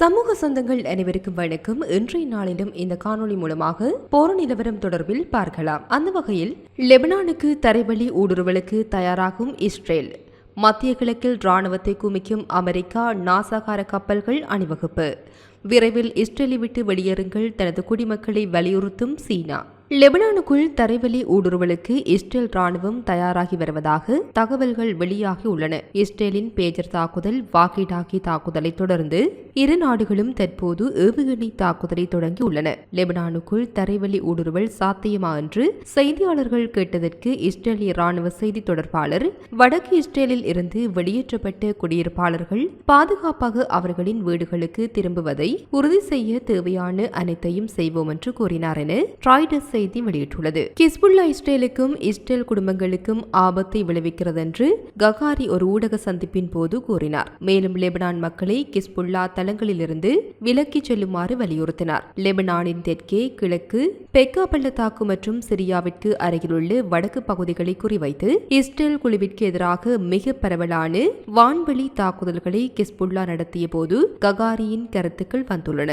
சமூக சொந்தங்கள் அனைவருக்கும் வணக்கம். இன்றைய நாளிலும் இந்த காணொளி மூலமாக போர் நிலவரம் தொடர்பில் பார்க்கலாம். அந்த வகையில் லெபனானுக்கு தரைவழி ஊடுருவலுக்கு தயாராகும் இஸ்ரேல். மத்திய கிழக்கில் ராணுவத்தை குமிக்கும் அமெரிக்கா நாசாகார கப்பல்கள் அணிவகுப்பு. விரைவில் இஸ்ரேலை விட்டு வெளியேறுங்கள். தனது குடிமக்களை வலியுறுத்தும் சீனா. லெபனானுக்குள் தரைவழி ஊடுருவலுக்கு இஸ்ரேல் ராணுவம் தயாராகி வருவதாக தகவல்கள் வெளியாகி உள்ளன. இஸ்ரேலின் பேஜர் தாக்குதல் வாக்கி டாக்கி தாக்குதலை தொடர்ந்து இரு நாடுகளும் தற்போது ஏவுகணை தாக்குதலை தொடங்கியுள்ளன லெபனானுக்குள் தரைவழி ஊடுருவல் சாத்தியமா என்று செய்தியாளர்கள் கேட்டதற்கு இஸ்ரேலிய ராணுவ செய்தி தொடர்பாளர் வடக்கு இஸ்ரேலில் இருந்து வெளியேற்றப்பட்ட குடியிருப்பாளர்கள் பாதுகாப்பாக அவர்களின் வீடுகளுக்கு திரும்புவதை உறுதி செய்ய தேவையான அனைத்தையும் செய்வோம் என்று கூறினார் என ட்ராய்டஸ் செய்தி வெளியிட்டுள்ளது. கிஸ்புல்லா இஸ்ரேலுக்கும் இஸ்ரேல் குடும்பங்களுக்கும் ஆபத்தை விளைவிக்கிறது என்று ககாரி ஒரு ஊடக சந்திப்பின் போது கூறினார். மேலும் லெபனான் மக்களை கிஸ்புல்லா தளங்களிலிருந்து விலக்கிச் செல்லுமாறு வலியுறுத்தினார். லெபனானின் தெற்கே கிழக்கு பெக்கா பள்ளத்தாக்கு மற்றும் சிரியாவிற்கு அருகிலுள்ள வடக்கு பகுதிகளை குறிவைத்து இஸ்ரேல் குழுவிற்கு எதிராக மிக பரவலான வான்வெளி தாக்குதல்களை கிஸ்புல்லா நடத்திய போது ககாரியின் கருத்துக்கள் வந்துள்ளன.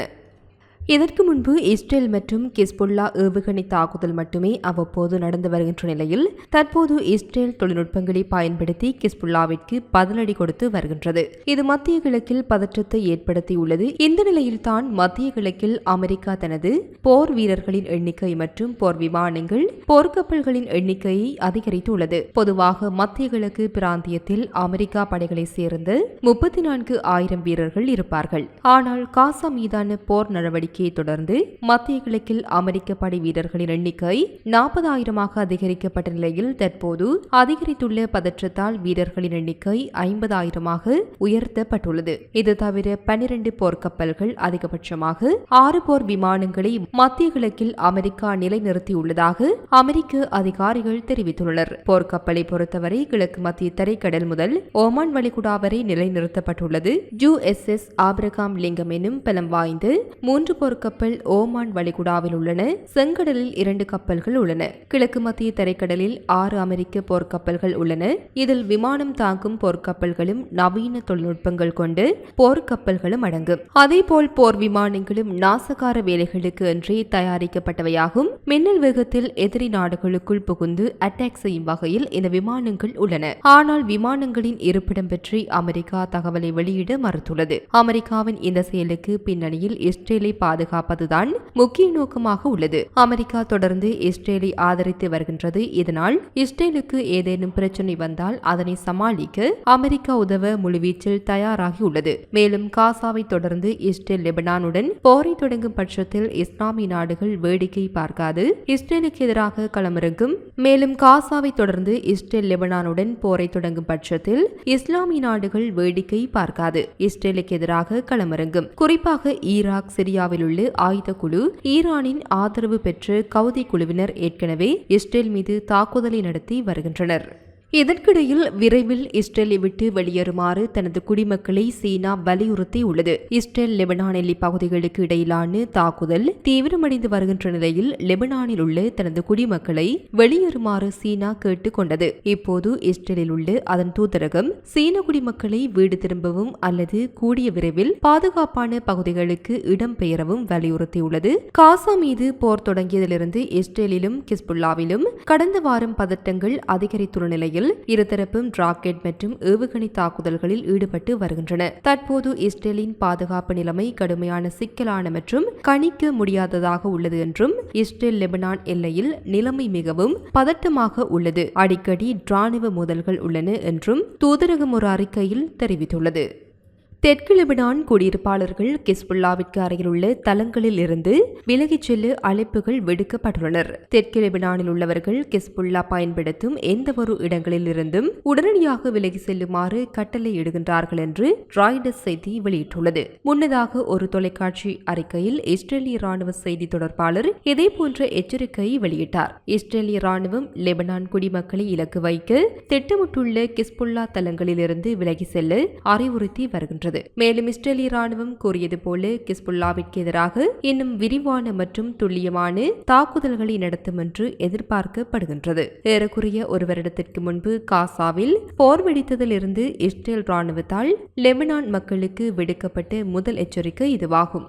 இதற்கு முன்பு இஸ்ரேல் மற்றும் கிஸ்புல்லா ஏவுகணை தாக்குதல் மட்டுமே அவ்வப்போது நடந்து வருகின்ற நிலையில் தற்போது இஸ்ரேல் தொழில்நுட்பங்களை பயன்படுத்தி கிஸ்புல்லாவிற்கு பதிலடி கொடுத்து வருகின்றது. இது மத்திய கிழக்கில் பதற்றத்தை ஏற்படுத்தியுள்ளது. இந்த நிலையில்தான் மத்திய கிழக்கில் அமெரிக்கா தனது போர் வீரர்களின் எண்ணிக்கை மற்றும் போர் விமானங்கள் போர்க்கப்பல்களின் எண்ணிக்கையை அதிகரித்துள்ளது. பொதுவாக மத்திய கிழக்கு பிராந்தியத்தில் அமெரிக்கா படைகளை சேர்ந்து முப்பத்தி நான்கு ஆயிரம் வீரர்கள் இருப்பார்கள். ஆனால் காசா மீதான போர் நடவடிக்கை நடவடிக்கையை தொடர்ந்து மத்திய கிழக்கில் அமெரிக்க படை வீரர்களின் எண்ணிக்கை நாற்பதாயிரமாக அதிகரிக்கப்பட்ட நிலையில் தற்போது அதிகரித்துள்ள பதற்றத்தால் வீரர்களின் எண்ணிக்கை ஐம்பதாயிரமாக உயர்த்தப்பட்டுள்ளது. இது தவிர பன்னிரண்டு போர்க்கப்பல்கள் அதிகபட்சமாக ஆறு போர் விமானங்களை மத்திய கிழக்கில் அமெரிக்கா நிலைநிறுத்தியுள்ளதாக அமெரிக்க அதிகாரிகள் தெரிவித்துள்ளனர். போர்க்கப்பலை பொறுத்தவரை கிழக்கு மத்திய தரைக்கடல் முதல் ஓமான் வளைகுடா வரை நிலைநிறுத்தப்பட்டுள்ளது. U S S Abraham Lincoln எனும் பலம் வாய்ந்து மூன்று ஒரு கப்பல் ஓமான் வளைகுடாவில் உள்ளன. செங்கடலில் இரண்டு கப்பல்கள் உள்ளன. கிழக்கு மத்திய தரைக்கடலில் ஆறு அமெரிக்க போர்க்கப்பல்கள் உள்ளன. இதில் விமானம் தாங்கும் போர்க்கப்பல்களும் நவீன தொழில்நுட்பங்கள் கொண்டு போர்க்கப்பல்களும் அடங்கும். அதேபோல் போர் விமானங்களும் நாசகார வேலைகளுக்கு என்றே தயாரிக்கப்பட்டவையாகும். மின்னல் வேகத்தில் எதிரி நாடுகளுக்குள் புகுந்து அட்டாக் செய்யும் வகையில் இந்த விமானங்கள் உள்ளன. ஆனால் விமானங்களின் இருப்பிடம் பற்றி அமெரிக்கா தகவலை வெளியிட மறுத்துள்ளது. அமெரிக்காவின் இந்த செயலுக்கு பின்னணியில் இஸ்ரேலை பாதுகாப்பதுதான் முக்கிய நோக்கமாக உள்ளது. அமெரிக்கா தொடர்ந்து இஸ்ரேலை ஆதரித்து வருகின்றது. இதனால் இஸ்ரேலுக்கு ஏதேனும் பிரச்சனை வந்தால் அதனை சமாளிக்க அமெரிக்கா உதவ முழுவீச்சில் தயாராகி உள்ளது. மேலும் காசாவை தொடர்ந்து இஸ்ரேல் லெபனானுடன் போரை தொடங்கும் பட்சத்தில் இஸ்லாமிய நாடுகள் வேடிக்கை பார்க்காது. இஸ்ரேலுக்கு எதிராக களமிறங்கும். மேலும் காசாவை தொடர்ந்து இஸ்ரேல் லெபனானுடன் போரை தொடங்கும் பட்சத்தில் இஸ்லாமிய நாடுகள் வேடிக்கை பார்க்காது. இஸ்ரேலுக்கு எதிராக களமிறங்கும். குறிப்பாக ஈராக் சிரியாவில் உள்ள ஆயுத குழு ஈரானின் ஆதரவு பெற்ற கவுதி குழுவினர் ஏற்கனவே இஸ்ரேல் மீது தாக்குதலை நடத்தி வருகின்றனர். இதற்கிடையில் விரைவில் இஸ்ரேலை விட்டு வெளியேறுமாறு தனது குடிமக்களை சீனா வலியுறுத்தி உள்ளது. இஸ்ரேல் லெபனான் எல்லை பகுதிகளுக்கு இடையிலான தாக்குதல் தீவிரமடைந்து வருகின்ற நிலையில் லெபனானில் உள்ள தனது குடிமக்களை வெளியேறுமாறு சீனா கேட்டுக் கொண்டது. இப்போது இஸ்ரேலில் உள்ள அதன் தூதரகம் சீன குடிமக்களை வீடு திரும்பவும் அல்லது கூடிய விரைவில் பாதுகாப்பான பகுதிகளுக்கு இடம்பெயரவும் வலியுறுத்தியுள்ளது. காசா மீது போர் தொடங்கியதிலிருந்து இஸ்ரேலிலும் கிஸ்புல்லாவிலும் கடந்த வாரம் பதட்டங்கள் அதிகரித்துள்ள நிலையில் நிலையில் இருதரப்பும் ராக்கெட் மற்றும் ஏவுகணை தாக்குதல்களில் ஈடுபட்டு வருகின்றன. தற்போது இஸ்ரேலின் பாதுகாப்பு நிலைமை கடுமையான சிக்கலான மற்றும் கணிக்க முடியாததாக உள்ளது என்றும் இஸ்ரேல் லெபனான் எல்லையில் நிலைமை மிகவும் பதட்டமாக உள்ளது. அடிக்கடி ராணுவ மோதல்கள் உள்ளன என்றும் தூதரகம் ஒரு அறிக்கையில் தெரிவித்துள்ளது. தெற்கு லெபனான் குடியிருப்பாளர்கள் கிஸ்புல்லாவிற்கு அருகிலுள்ள தலங்களில் இருந்து விலகிச் செல்ல அழைப்புகள் விடுக்கப்பட்டுள்ளனர். தெற்கு லெபனானில் உள்ளவர்கள் கிஸ்புல்லா பயன்படுத்தும் எந்தவொரு இடங்களில் இருந்தும் உடனடியாக விலகி செல்லுமாறு கட்டளை இடுகின்றார்கள் என்று ராய்டஸ் செய்தி வெளியிட்டுள்ளது. முன்னதாக ஒரு தொலைக்காட்சி அறிக்கையில் இஸ்ரேலிய ராணுவ செய்தி தொடர்பாளர் இதேபோன்ற எச்சரிக்கையை வெளியிட்டார். இஸ்ரேலிய ராணுவம் லெபனான் குடிமக்களை இலக்கு வைக்க திட்டமிட்டுள்ள கிஸ்புல்லா தலங்களிலிருந்து விலகி செல்ல அறிவுறுத்தி வருகின்றனர் வருகின்றது மேலும் இஸ்ரேலிய ராணுவம் கூறியது போல கிஸ்புல்லாவிற்கு எதிராக இன்னும் விரிவான மற்றும் துல்லியமான தாக்குதல்களை நடத்தும் என்று எதிர்பார்க்கப்படுகின்றது. ஏறக்குறைய ஒரு வருடத்திற்கு முன்பு காசாவில் போர் வெடித்ததிலிருந்து இஸ்ரேல் ராணுவத்தால் லெபனான் மக்களுக்கு விடுக்கப்பட்ட முதல் எச்சரிக்கை இதுவாகும்.